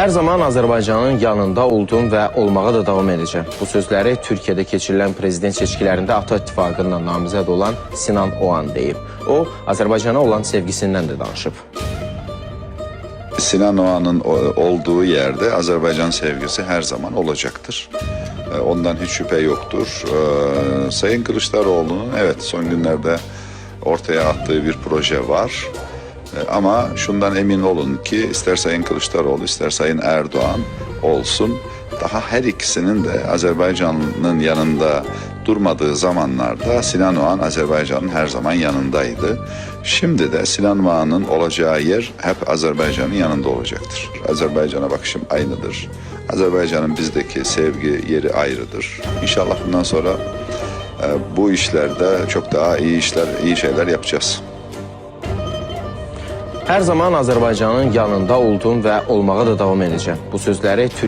Hər zaman Azərbaycanın yanında oldum və olmağa da davam edəcəm. Bu sözləri Türkiyədə keçirilən prezident seçkilərində Ata İttifaqından namizəd olan Sinan Oğan deyib. O, Azərbaycana olan sevgisindən də danışıb. Sinan Oğan'ın olduğu yerde Azerbaycan sevgisi her zaman olacaktır. E, Ondan hiç şüphe yoktur. E, Sayın Kılıçdaroğlu'nun evet son günlerde ortaya attığı bir proje var. E, Ama şundan emin olun ki ister Sayın Kılıçdaroğlu ister Sayın Erdoğan olsun daha her ikisinin de Azerbaycan'ın yanında durmadığı zamanlarda Sinan Oğan Azerbaycan'ın her zaman yanındaydı. Şimdi de Sinan Oğan'ın olacağı yer hep Azerbaycan'ın yanında olacaktır. Azerbaycan'a bakışım aynıdır. Azerbaycan'ın bizdeki sevgi yeri ayrıdır. İnşallah bundan sonra e, bu işlerde çok daha iyi işler, iyi şeyler yapacağız. Hər zaman Azərbaycanın yanında oldum və olmağa da davam edəcəm. Bu sözləri Türk